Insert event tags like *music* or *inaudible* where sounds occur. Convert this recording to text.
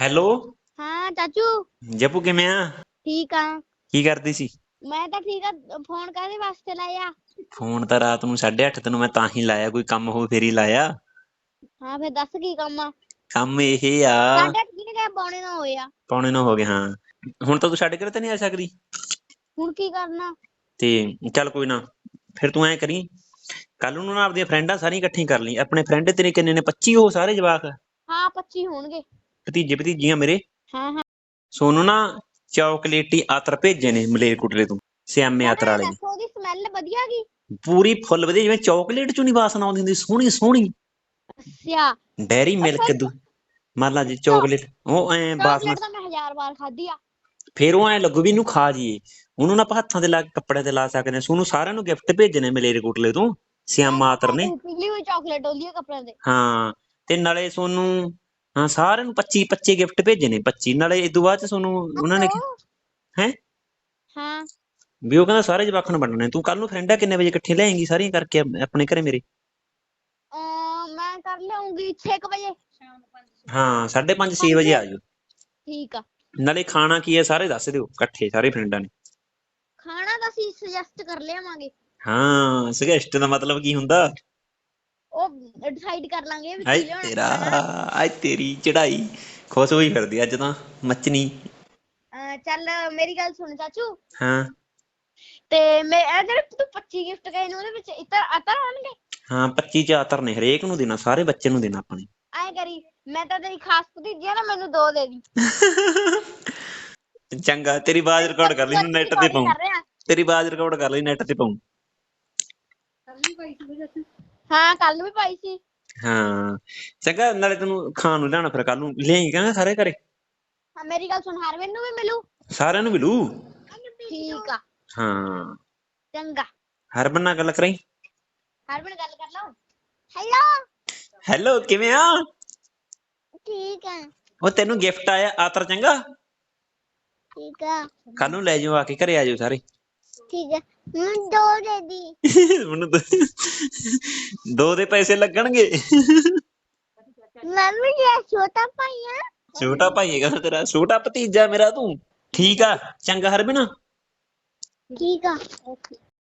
Hello? ਹਾਂ ਚਾਚੂ। ਜੱਪੂ ਕਿਵੇਂ ਆ? ਠੀਕ ਆ। ਕੀ ਕਰਦੀ ਸੀ? ਮੈਂ ਤਾਂ ਠੀਕ ਆ ਫੋਨ ਕਾਹਦੇ ਵਾਸਤੇ ਲਾਇਆ? ਫੋਨ ਤਾਂ ਰਾਤ ਨੂੰ 8:30 ਤੈਨੂੰ ਮੈਂ ਤਾਂ ਹੀ ਲਾਇਆ ਕੋਈ ਕੰਮ ਹੋ ਫੇਰ ਹੀ ਲਾਇਆ। ਹਾਂ ਫਿਰ ਦੱਸ ਕੀ ਕੰਮ ਆ? ਕੰਮ ਇਹ ਆ। ਸਾਡੇ ਕਿਹਨੇ ਕਹੇ ਪੌਣੇ ਨਾ ਹੋਇਆ ਪੌਣੇ ਨੂੰ ਹੋ ਗਏ ਹਾਂ। ਹੁਣ ਤਾਂ ਤੂੰ ਛੱਡ ਕੇ ਤੇ ਨਹੀਂ ਆ ਸਕਦੀ। ਹੁਣ ਕੀ ਕਰਨਾ? ਤੇ ਚੱਲ ਕੋਈ ਨਾ ਫਿਰ ਤੂੰ ਐ ਕਰੀ ਕੱਲ ਨੂੰ ਨਾ ਆਪਦੀਆਂ ਫਰੈਂਡਾਂ ਸਾਰੀਆਂ ਇਕੱਠੀਆਂ ਕਰ ਲਈ। ਆਪਣੇ ਫਰੈਂਡ ਤੇਰੇ ਕਿੰਨੇ ਨੇ? 25 ਉਹ ਸਾਰੇ ਜਵਾਕ? ਹਾਂ 25 ਹੋਣਗੇ। ਭਤੀਜੇ ਭਤੀਜੀਆਂ ਮੇਰੇ। ਹਾਂ ਹਾਂ। ਸੋਨੂੰ ਨਾ ਚਾਕਲੇਟੀ ਆਤਰ ਭੇਜੇ ਨੇ ਮਲੇਰਕੋਟਲੇ ਤੋਂ ਸਿਆਮੇ ਆਤਰ ਵਾਲੇ ਨੇ। ਦੱਸੋ ਉਹਦੀ ਸਮੈਲ ਵਧੀਆ ਗਈ? ਪੂਰੀ ਫੁੱਲ ਵਧੀਆ ਜਿਵੇਂ ਚਾਕਲੇਟ ਚੋਂ ਨਹੀਂ ਵਾਸਨਾ ਆਉਂਦੀ ਹੁੰਦੀ ਸੋਹਣੀ ਸੋਹਣੀ। ਅੱਛਾ। ਡੈਰੀ ਮਿਲਕ ਦੂ ਮੰਨ ਲਾ ਜੀ ਚਾਕਲੇਟ ਉਹ ਐ ਚਾਕਲੇਟ ਤਾਂ ਮੈਂ ਹਜ਼ਾਰ ਵਾਰ ਖਾਧੀ ਆ। ਫਿਰ ਉਹ ਐ ਲੱਗੂ ਵੀ ਇਹਨੂੰ ਖਾ ਜੀਏ ਉਹਨੂੰ ਨਾ ਆਪਾਂ ਹੱਥਾਂ ਤੇ ਲਾ ਕੇ ਕੱਪੜੇ ਤੇ ਲਾ ਸਕਦੇ ਹਾਂ। ਸੋਨੂੰ ਸਾਰਿਆਂ ਨੂੰ ਗਿਫਟ ਭੇਜਣੇ ਮਲੇਰਕੋਟਲੇ ਤੋਂ ਸਿਆਮਾ ਆਤਰ ਨੇ। ਹੋਈ ਚਾਕਲੇਟ ਆ ਕੱਪੜਿਆਂ ਤੇ। ਹਾਂ ਤੇ ਨਾਲੇ ਸੋਨੂੰ ਹਾਂ ਸਾਰਿਆਂ ਨੂੰ 25 25 ਗਿਫਟ ਭੇਜੇ ਨੇ 25 ਨਾਲੇ ਇਸ ਤੋਂ ਬਾਅਦ ਚ ਸੋਨੂੰ ਉਹਨਾਂ ਨੇ ਹੈਂ? ਹਾਂ। ਵੀ ਉਹ ਕਹਿੰਦਾ ਸਾਰੇ ਜਵਾਕਾਂ ਨੂੰ ਵੰਡਣੇ ਤੂੰ ਕੱਲ ਨੂੰ ਫਰੈਂਡਾਂ ਕਿੰਨੇ ਵਜੇ ਇਕੱਠੇ ਲਿਆਏਂਗੀ ਸਾਰੀਆਂ ਕਰਕੇ ਆਪ- ਆਪਣੇ ਘਰੇ ਮੇਰੇ? ਮੈਂ ਕਰ ਲਿਆਉਂਗੀ 6 ਵਜੇ। ਹਾਂ 5:30 6 ਵਜੇ ਆ ਜਾਓ ਠੀਕ ਆ। ਨਾਲੇ ਖਾਣਾ ਕੀ ਹੈ ਸਾਰੇ ਦੱਸ ਦਿਓ ਇਕੱਠੇ ਸਾਰੇ ਫਰੈਂਡਾਂ ਨੇ। ਖਾਣਾ ਤਾਂ ਅਸੀਂ ਸੁਜੈਸਟ ਕਰ ਲਿਆਵਾਂਗੇ। ਹਾਂ ਸੁਜੈਸਟ ਦਾ ਮਤਲਬ ਕੀ ਹੁੰਦਾ? ਡਿਸਾਈਡ ਕਰ ਲਾਂਗੇ ਵੀ ਕੀ ਲਿਆਉਣਾ ਤੇਰਾ। ਆਏ ਤੇਰੀ ਚੜਾਈ ਖੁਸ਼ ਹੋਈ ਫਿਰਦੀ ਅੱਜ ਤਾਂ ਮੱਚਣੀ। ਅਹ ਚੱਲ ਮੇਰੀ ਗੱਲ ਸੁਣ ਚਾਚੂ। ਹਾਂ। ਤੇ ਮੈਂ ਇਹ ਜਿਹੜੇ ਤੂੰ 25 ਗਿਫਟ ਗਏ ਨੇ ਉਹਦੇ ਵਿੱਚ ਇਤਰ ਅਤਰ ਆਣਗੇ ਹਾਂ 25 ਚ ਆਤਰ ਨੇ ਹਰੇਕ ਨੂੰ ਦੇਣਾ ਸਾਰੇ ਬੱਚੇ ਨੂੰ ਦੇਣਾ ਆਪਾਂ ਨੇ। ਐ ਕਰੀ ਮੈਂ ਤਾਂ ਤੇਰੀ ਖਾਸ ਭਤੀਜੀ ਆ ਨਾ ਮੈਨੂੰ ਦੋ ਦੇ ਦੀ। *laughs* ਚੰਗਾ ਤੇਰੀ ਆਵਾਜ਼ ਰਿਕਾਰਡ ਕਰ ਲਈ ਨੈਟ ਤੇ ਪਾਉਂ। ਕਰ ਰਿਹਾ। ਤੇਰੀ ਆਵਾਜ਼ ਰਿਕਾਰਡ ਕਰ ਲਈ ਨੈਟ ਤੇ ਪਾਉਂ। ਹਾਂ ਕੱਲ ਨੂੰ ਵੀ ਪਾਈ ਸੀ। ਹਾਂ। ਚੰਗਾ ਨਾਲੇ ਤੈਨੂੰ ਖਾਣ ਨੂੰ ਲਿਆਉਣਾ ਫਿਰ ਕੱਲ ਨੂੰ। ਲਿਆਈ ਕਹਿੰਦਾ ਸਾਰੇ ਘਰੇ? ਹਾਂ ਮੇਰੀ ਗੱਲ ਸੁਣ ਹਰਵਿੰਦ ਨੂੰ ਵੀ ਮਿਲੂ? ਸਾਰਿਆਂ ਨੂੰ ਮਿਲੂ? ਠੀਕ ਆ। ਹਾਂ। ਚੰਗਾ। ਹਰਬਨ ਨਾਲ ਗੱਲ ਕਰਾਈ? ਹਰਵਿੰਦ ਗੱਲ ਕਰ ਲਓ ਹੈਲੋ ਹੈਲੋ ਕਿਵੇਂ ਆ? ਠੀਕ ਆ। ਉਹ ਤੈਨੂੰ ਗਿਫਟ ਆਇਆ ਆਤਰ ਚੰਗਾ? ਠੀਕ ਆ। ਕੱਲ ਨੂੰ ਲੈ ਜਾਓ ਆ ਕੇ ਘਰੇ ਆ ਜਾਓ ਸਾਰੇ। ਠੀਕ ਆ ਮੈਨੂੰ ਦੋ ਦੇ ਦੀ। ਮੈਨੂੰ ਤਾਂ ਦੋ ਦੇ ਪੈਸੇ ਲੱਗਣਗੇ। ਮੈਂ ਵੀ ਇਹ ਛੋਟਾ ਭਾਈ ਆ। ਛੋਟਾ ਭਾਈ ਹੈਗਾ ਤੇਰਾ। ਛੋਟਾ ਭਤੀਜਾ ਮੇਰਾ ਤੂੰ। ਠੀਕ ਆ। ਚੰਗਾ ਹਰਬਨ ਠੀਕ ਆ।